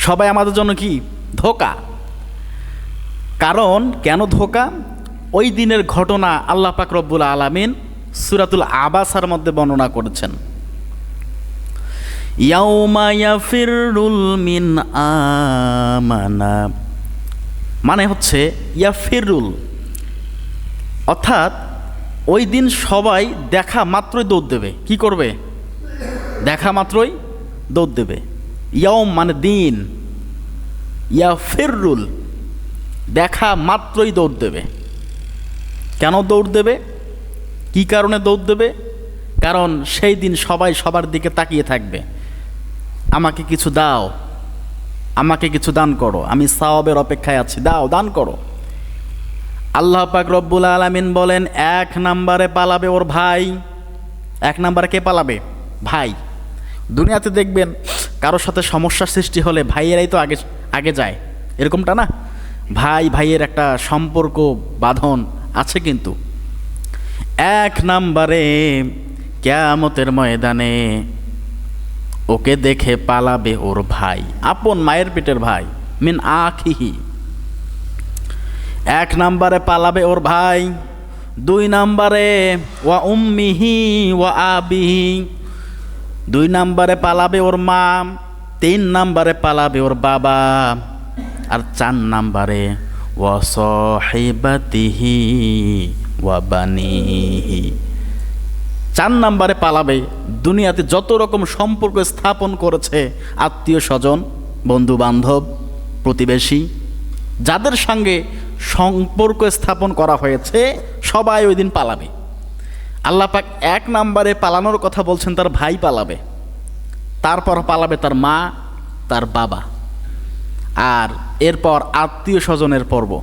সবাই আমাদের জন্য কি? ধোকা। কারণ কেন ধোকা? ওই দিনের ঘটনা আল্লাহ পাক রব্বুল আলামিন সুরাতুল আবাসার মধ্যে বর্ণনা করেছেন। মিন আমানা। মানে হচ্ছে ইয়াফিরুল। অর্থাৎ ওই দিন সবাই দেখা মাত্রই দৌড় দেবে। কি করবে? দেখা মাত্রই দৌড় দেবে। ইয়ম মানে দিন। ইয়াফিরুল, দেখা মাত্রই দৌড় দেবে। কেন দৌড় দেবে? কি কারণে দৌড় দেবে? কারণ সেই দিন সবাই সবার দিকে তাকিয়ে থাকবে। আমাকে কিছু দাও, আমাকে কিছু দান করো, আমি সাওয়াবের অপেক্ষায় আছি, দাও, দান করো। আল্লাহ পাক রব্বুল আলামিন বলেন, এক নাম্বারে পালাবে ওর ভাই। এক নাম্বারে কে পালাবে? ভাই। দুনিয়াতে দেখবেন কারোর সাথে সমস্যার সৃষ্টি হলে ভাইয়েরাই তো আগে আগে যায়। এরকমটা না? ভাই, ভাইয়ের একটা সম্পর্ক, বাঁধন আছে কিন্তু। এক নাম্বারে কেয়ামতের ময়দানে ওকে দেখে পালাবে ওর ভাই। আপন মায়ের পেটের ভাই, মিন আখিহি। এক নাম্বারে পালাবে ওর ভাই, দুই নাম্বারে ওয়া উম্মিহি ওয়া আবিহি। দুই নাম্বারে পালাবে ওর মা, তিন নাম্বারে পালাবে ওর বাবা, আর চার নাম্বারে, ওয়া সহিবাতিহি ওয়া বানিহি। চার নাম্বারে পালাবে, দুনিয়াতে যত রকম সম্পর্ক স্থাপন করেছে আত্মীয় স্বজন বন্ধু বান্ধব প্রতিবেশী, যাদের সঙ্গে সম্পর্ক স্থাপন করা হয়েছে, সবাই ওই দিন পালাবে। আল্লাহ পাক এক নাম্বারে পালানোর কথা বলছেন, তার ভাই পালাবে। তারপর পালাবে তার মা, তার বাবা। আর এরপর আত্মীয় স্বজনের পর্ব।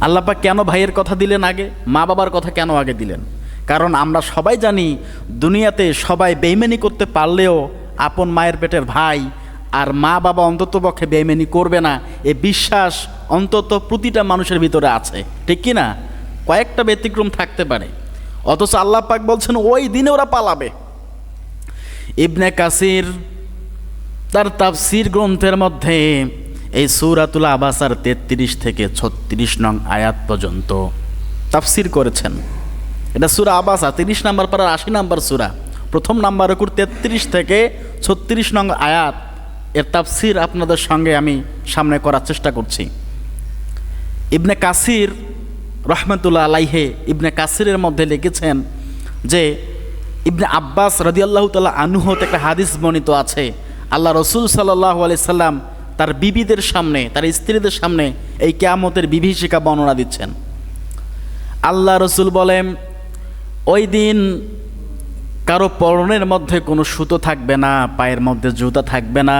আল্লাপাক কেন ভাইয়ের কথা দিলেন আগে? মা বাবার কথা কেন আগে দিলেন? কারণ আমরা সবাই জানি, দুনিয়াতে সবাই বেইমেনি করতে পারলেও আপন মায়ের পেটের ভাই আর মা বাবা অন্তত পক্ষে বেইমেনি করবে না। এ বিশ্বাস অন্তত প্রতিটা মানুষের ভিতরে আছে। ঠিক কি না? কয়েকটা ব্যতিক্রম থাকতে পারে। অথচ আল্লাহ পাক বলছেন, ওই দিনে ওরা পালাবে। ইবনে কাসির তার তাফসির গ্রন্থের মধ্যে এই সৌরাতুল আবাসার তেত্রিশ থেকে ছত্রিশ নং আয়াত পর্যন্ত তাফসির করেছেন। এটা সুরা আবাসা, তিরিশ নাম্বার পাড়ার আশি নাম্বার সুরা। প্রথম নাম্বার কুর তেত্রিশ থেকে ছত্রিশ নং আয়াত এর তাফসির আপনাদের সঙ্গে আমি সামনে করার চেষ্টা করছি। ইবনে কাসির রহমতুল্লাহ আলাইহে ইবনে কাসিরের মধ্যে লিখেছেন যে, ইবনে আব্বাস রদিয়াল্লাহ তাল্লাহ আনুহতে একটা হাদিস বর্ণিত আছে। আল্লাহ রসুল সাল্লাহ আলি সাল্লাম তার বিবিদের সামনে, তার স্ত্রীদের সামনে এই কেয়ামতের বিভীষিকা বর্ণনা দিচ্ছেন। আল্লাহ রসুল বলেন, ওই দিন কারও পরনের মধ্যে কোনো সুতো থাকবে না, পায়ের মধ্যে জুতা থাকবে না।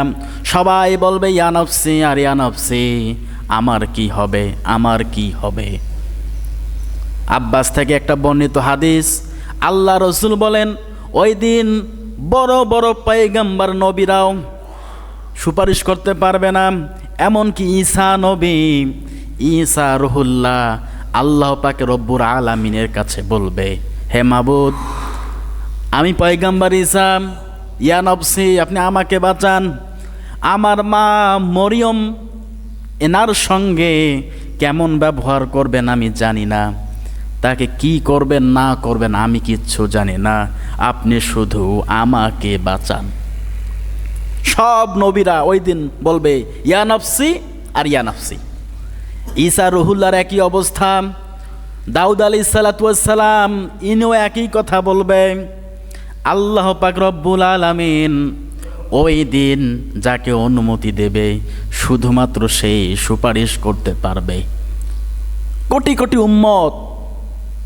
সবাই বলবে ইয়ানফসি আর ইয়ানফসি আমার কি হবে, আমার কি হবে? আব্বাস থেকে একটা বর্ণিত হাদিস, আল্লাহ রসুল বলেন, ওই দিন বড় বড় পাইগাম্বার নবীরাও সুপারিশ করতে পারবে না। এমনকি ঈসা নবী, ঈসা রহুল্লাহ, আল্লাহ পাকে রব্বুর আলামিনের কাছে বলবে, হে মাবুদ, আমি পয়গাম্বার ঈসা। ইয়া নবসি, আপনি আমাকে বাঁচান। আমার মা মরিয়ম এনার সঙ্গে কেমন ব্যবহার করবেন আমি জানি না। তাকে কি করবেন, না করবেন, আমি কিচ্ছু জানি না। আপনি শুধু আমাকে বাঁচান। সব নবীরা ওই দিন বলবে ইয়ানফসি আর ইয়ানফসি ঈসা রহুল্লার একই অবস্থা। দাউদ আলি সালাতাম ইনিও একই কথা বলবে, আল্লাহ পাক রব্বুল আলামিন ওই দিন যাকে অনুমতি দেবে, শুধুমাত্র সেই সুপারিশ করতে পারবে। কোটি কোটি উম্মত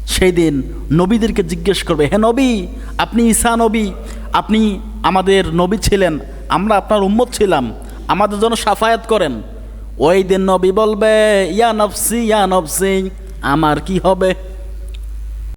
সেই দিন নবীদেরকে জিজ্ঞেস করবে, হে নবী, আপনি ঈসা নবী? আপনি আমাদের নবী ছিলেন, আমরা আপনার উম্মত ছিলাম, আমাদের জন্য সাফায়াত করেন। ওই দিন নবী বলবে, ইয়া নফসি ইয়া নফসি, আমার কি হবে?